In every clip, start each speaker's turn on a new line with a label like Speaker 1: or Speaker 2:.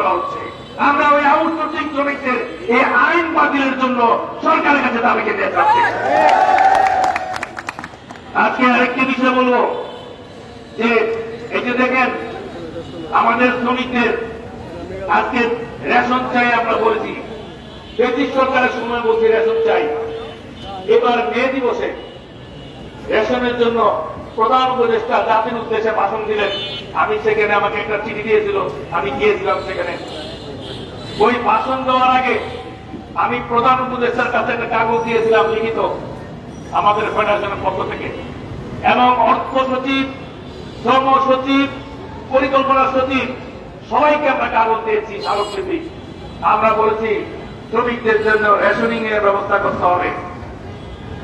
Speaker 1: করা হচ্ছে। আমরা ওই আউটসোর্সিং শ্রমিকদের এই আইন বাতিলের জন্য সরকারের কাছে দাবি খেতে চাচ্ছি আজকে আরেকটি বিষয় বলব, যে এই যে দেখেন, আমাদের শ্রমিকদের আজকে রেশন চাই আমরা বলেছি। ব্রিটিশ সরকারের সময় বলছি রেশন চাই। এবার মে দিবসে রেশনের জন্য প্রধান উপদেষ্টা জাতির উদ্দেশ্যে ভাষণ দিলেন। আমি সেখানে আমাকে একটা চিঠি দিয়েছিল, আমি গিয়েছিলাম সেখানে। ওই ভাষণ দেওয়ার আগে আমি প্রধান উপদেষ্টার কাছে একটা কাগজ দিয়েছিলাম লিখিত আমাদের ফেডারেশনের পক্ষ থেকে। এবং অর্থ সচিব, শ্রম সচিব, পরিকল্পনা সচিব, সবাইকে আমরা কাগজ দিয়েছি, স্মারকলিপি। আমরা বলেছি, শ্রমিকদের জন্য রেশনিং এর ব্যবস্থা করতে হবে।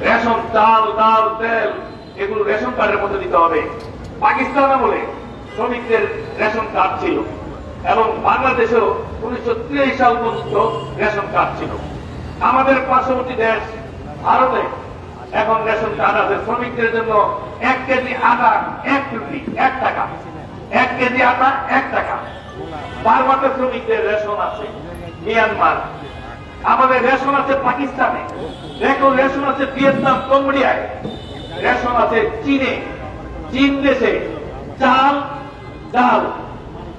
Speaker 1: রেশন, চাল, ডাল, তেল, এগুলো রেশন কার্ডের মধ্যে দিতে হবে। পাকিস্তান আমলে শ্রমিকদের রেশন কার্ড ছিল এবং বাংলাদেশেও উনিশশো সাল পর্যন্ত রেশন কার্ড ছিল। আমাদের পার্শ্ববর্তী দেশ, ভারতে এখন রেশন কার্ড আছে। শ্রমিকদের জন্য এক কেজি আটা এক রুপি এক টাকা। এক কেজি আটা এক টাকা। বারবাতে শ্রমিকদের রেশন আছে মিয়ানমার। আমাদের রেশন আছে পাকিস্তানে। দেখো রেশন আছে ভিয়েতনাম, কম্বোডিয়ায়। রেশন আছে চীনে। চীন দেশে চাল ডাল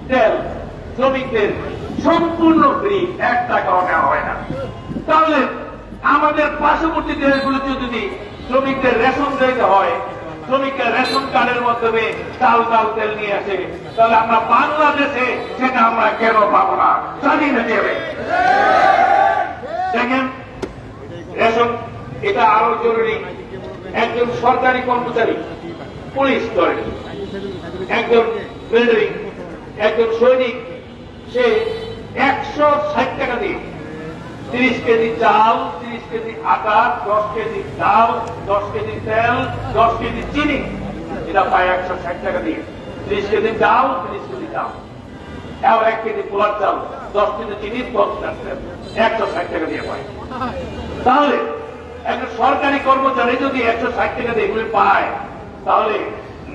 Speaker 1: তেল, শ্রমিকদের সম্পূর্ণ ফ্রি এক টাকাও নেওয়া হয় না। তাহলে আমাদের পার্শ্ববর্তী দেশগুলোতে যদি শ্রমিকদের রেশন দিতে হয় শ্রমিকের রেশন কার্ডের মাধ্যমে চাল, ডাল, তেল নিয়ে আসে, তাহলে আমরা বাংলাদেশে সেটা আমরা কেন পাবো না? স্বাধীন হয়ে যাবে দেখেন, রেশন, এটা আরও জরুরি। একজন সরকারি কর্মচারী, পুলিশ ধরেন একজন একজন সৈনিক, সে একশো ষাট টাকা দিয়ে তিরিশ কেজি চাল, তিরিশ কেজি আটা দশ কেজি ডাল, দশ কেজি তেল, দশ কেজি চিনি এটা পায় একশো ষাট টাকা দিয়ে। তিরিশ কেজি চাল তিরিশ কেজি চাল আর এক কেজি পোলার চাল, দশ কেজি চিনি দশ একশো ষাট টাকা দিয়ে পায়। তাহলে একটা সরকারি কর্মচারী যদি একশো ষাট টাকা দিয়ে এগুলি পায়, তাহলে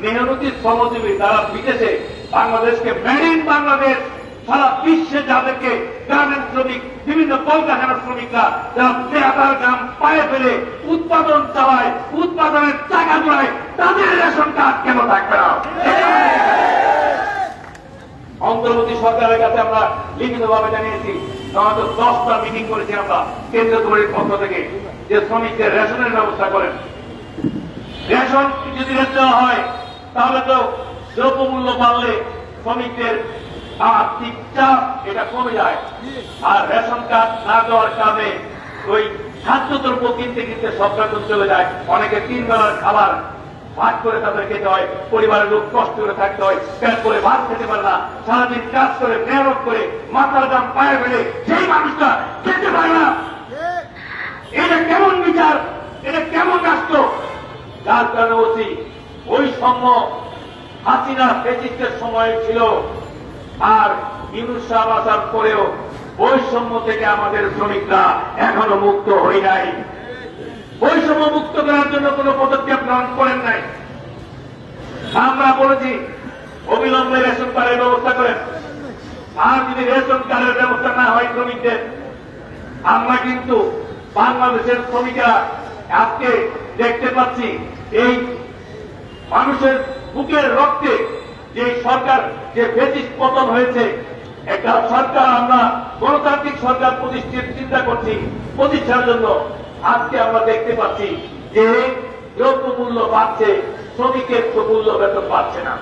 Speaker 1: মেহনতি শ্রমজীবী তারা বিদেশে বাংলাদেশকে মেড ইন বাংলাদেশ সারা বিশ্বে যাদেরকে গ্রামের শ্রমিক, বিভিন্ন কলকারখানার শ্রমিকরা যারা বেহাতার গ্রাম পায়ে ফেলে উৎপাদন চালায়, উৎপাদনের টাকা জোড়ায় তাদের রেশন কার্ড কেন থাকবে না? অন্তর্বর্তী সরকারের কাছে আমরা লিখিত ভাবে জানিয়েছি আমাদের দশটা মিটিং করেছি আমরা, কেন্দ্রীয় কমিটির পক্ষ থেকে, যে শ্রমিকদের রেশনের ব্যবস্থা করেন। রেশন যদি দেওয়া হয় তাহলে তো দ্রব্যমূল্য বাড়লে শ্রমিকদের আর্থিক চাপ এটা কমে যায়। আর রেশন কার্ড না দেওয়ার কারণে ওই খাদ্যদ্রব্য কিনতে কিনতে সব চলে যায়। অনেকে তিন বেলার খাবার ভাগ করে তাদের খেতে হয় পরিবারের লোক কষ্ট করে থাকতে হয় পেট করে ভাত খেতে পারে না সারাদিন কাজ করে মেহনত করে মাথার দাম পায়ে ফেলে সেই মানুষটা খেতে পারে না। এটা কেমন বিচার? এটা কেমন রাষ্ট্র? যার কারণে সম হাসিনা ফেসিস্টের সময় ছিল। আর ইউনুস সাহেব আসার পরেও বৈষম্য থেকে আমাদের শ্রমিকরা এখনও মুক্ত হই নাই। বৈষম্য মুক্ত করার জন্য কোন পদক্ষেপ গ্রহণ করেন নাই। আমরা বলেছি, অবিলম্বে রেশন কার্ডের ব্যবস্থা করেন। আর যদি রেশন কার্ডের ব্যবস্থা না হয় শ্রমিকদের, আমরা কিন্তু বাংলাদেশের শ্রমিকরা আজকে দেখতে পাচ্ছি, এই মানুষের বুকের রক্তে যে সরকার, যে ফেসিস পতন হয়েছে, একটা সরকার আমরা, গণতান্ত্রিক সরকার প্রতিষ্ঠিত, চিন্তা করছি, প্রতিষ্ঠার জন্য আজকে আমরা দেখতে পাচ্ছি যে দ্রব্য মূল্য বাড়ছে, শ্রমিকের তো মূল্য বেতন পাচ্ছে না।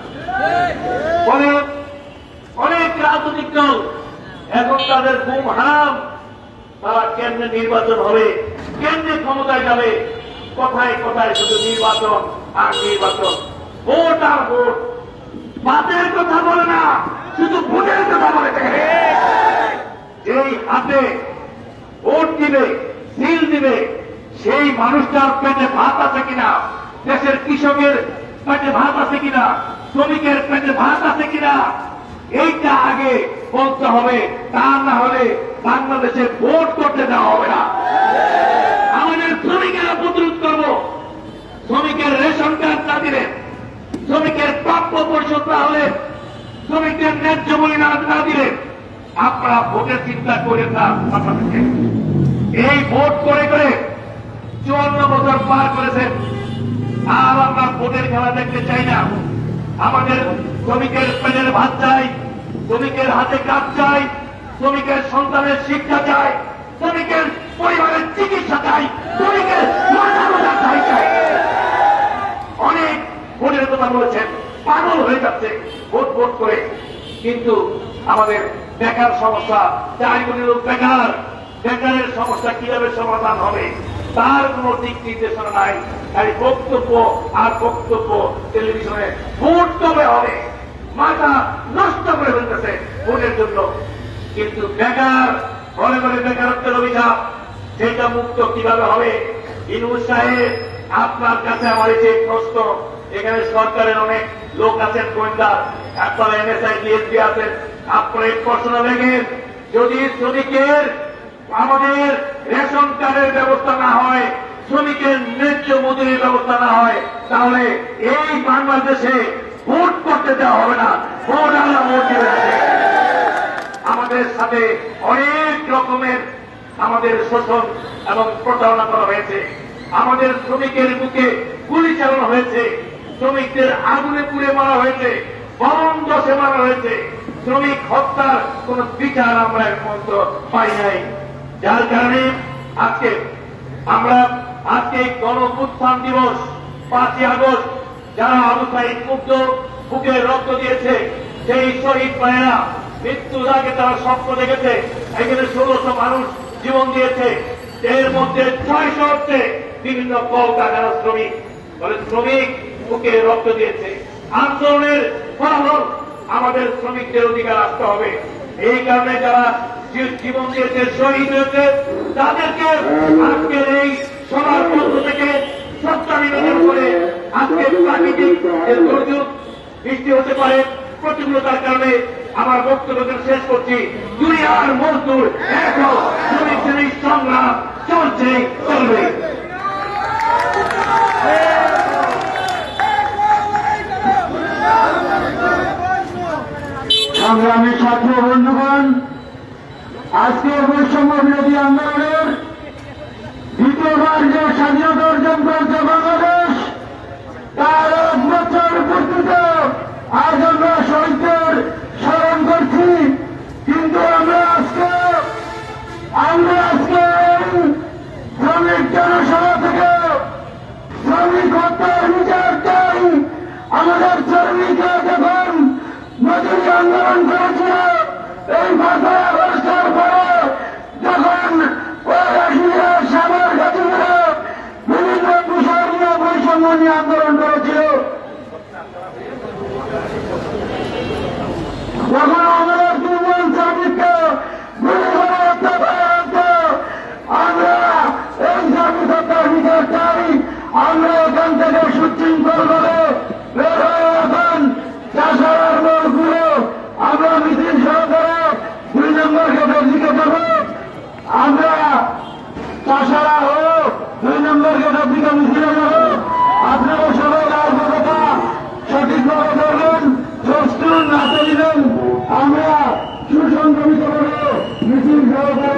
Speaker 1: ফলে অনেক রাজনৈতিক দল এখন তাদের ঘুম হারাম। তারা কেন্দ্রে নির্বাচন হবে কেন্দ্রে ক্ষমতায় যাবে, কথায় কথায় শুধু নির্বাচন বাতের কথা বলে না, শুধু ভোটের কথা বলে যেই হাতে ভোট দিবে, সিল দিবে, সেই মানুষটার পেটে ভাত আছে কিনা? দেশের কৃষকের পেটে ভাত আছে কিনা? শ্রমিকের পেটে ভাত আছে কিনা? এইটা আগে বলতে হবে, তা না হলে বাংলাদেশে ভোট করতে দেওয়া হবে না। আমাদের শ্রমিকেরা করব শ্রমিকের রেশন কার্ড না দিলে, শ্রমিকের প্রাপ্য পরিশোধ না হলে শ্রমিকদের ন্যায্য মূল্য না দিলে, আপনারা ভোটের চিন্তা করেন না আপনাদেরকে এই ভোট করে করে চুয়ান্ন বছর পার করেছেন। আর আমরা ভোটের খেলা দেখতে চাই না। আমাদের শ্রমিকের পেটের ভাত চাই, শ্রমিকের হাতে কাজ চাই, শ্রমিকের সন্তানের শিক্ষা চাই, শ্রমিকের পরিবারের চিকিৎসা চাই, শ্রমিকের মাথা চাই। ভোটের কথা বলেছেন, পাগল হয়ে যাচ্ছে ভোট ভোট করে। কিন্তু আমাদের বেকার সমস্যা চার কোটি লোক বেকার। বেকারের সমস্যা কীভাবে সমাধান হবে? তার কোন দিক নির্দেশনা নাই। খালি বক্তব্য আর বক্তব্য টেলিভিশনে ভোট তবে হবে। মাথা নষ্ট করে ফেলতেছে ভোটের জন্য। কিন্তু বেকার, ঘরে ঘরে বেকারত্বের অভিশাপ, সেটা মুক্ত কীভাবে হবে? ইনুস সাহেব, আপনার কাছে আমার এই যে প্রশ্ন এখানে সরকারের অনেক লোক আছেন, গোয়েন্দা। আপনারা এনএসআই ডিএসপি আছেন। আপনার এই প্রশ্ন লেগেন যদি শ্রমিকের, আমাদের রেশন কার্ডের ব্যবস্থা না হয়, শ্রমিকের ন্যায্য মজুরির ব্যবস্থা না হয়, তাহলে এই বাংলাদেশে ভোট করতে দেওয়া হবে না। ভোট আল্লাহ ভোট আমাদের সাথে অনেক রকমের আমাদের শোষণ এবং প্রতারণা করা হয়েছে। আমাদের শ্রমিকের বুকে গুলি চালানো হয়েছে। শ্রমিকদের আগুনে পুড়ে মারা হয়েছে বরং দশে মারা হয়েছে। শ্রমিক হত্যার কোন বিচার আমরা পর্যন্ত পাই নাই। যার কারণে আজকে আমরা আজকে গণপুত্থান দিবস, পাঁচই আগস্ট, যারা সাইদ মুগ্ধ বুকে রক্ত দিয়েছে, সেই শহীদ ভাইয়েরা মৃত্যুর আগে তারা স্বপ্ন দেখেছে, এখানে ষোলোশো মানুষ জীবন দিয়েছে। এর মধ্যে ছয়শো হচ্ছে বিভিন্ন কল কলকারখানা শ্রমিক শ্রমিক বুকে রক্ত দিয়েছে। আন্দোলনের ফলাফল আমাদের শ্রমিকদের অধিকার আসতে হবে। এই কারণে যারা জীবন দিয়েছে, শহীদ হয়েছে, তাদেরকে আজকের এই সবার পক্ষ থেকে শ্রদ্ধা নিবেদন করে আজকে প্রাকৃতিক দুর্যোগ বৃষ্টি হতে পারে, প্রতিকূলতার কারণে আমার বক্তব্য শেষ করছি। দুনিয়ার মজদুর, এখন শ্রমিক শ্রেণির সংগ্রাম চলছে, চলবে।
Speaker 2: সংগ্রামী ছাত্র বন্ধুগণ, আজকে বৈষম্য বিরোধী আন্দোলনের দ্বিতীয়বার যে স্বাধীনতা অর্জন করেছে বাংলাদেশ। তার এক বছর পর্যন্ত আজ আন্দোলন করেছিল এই ভাষায় অবস্থার পরে যখন রাশিয়া সাবার বিভিন্ন বিষয় নিয়ে বৈষম্য নিয়ে আন্দোলন করেছিল যখন আমাদের দুর্বল শ্রমিককে গুলি করে হত্যা করা হতো আমরা এই শ্রমিক হত্যার বিচার চাই আমরা এখান থেকে সুশৃঙ্খল ভাবে বের হয়ে এখন চাষার মোড়গুলো আমরা মিছিল সহকারে দুই নম্বর আমরা চাষারা হোক দুই নম্বর গেটের দিকে মিছিলাম হোক আপনারা সবাই লাল পতাকা সঠিকভাবে ধরবেন প্রস্তুত না দিবেন আমরা সুসংক্রমিত করে মিছিল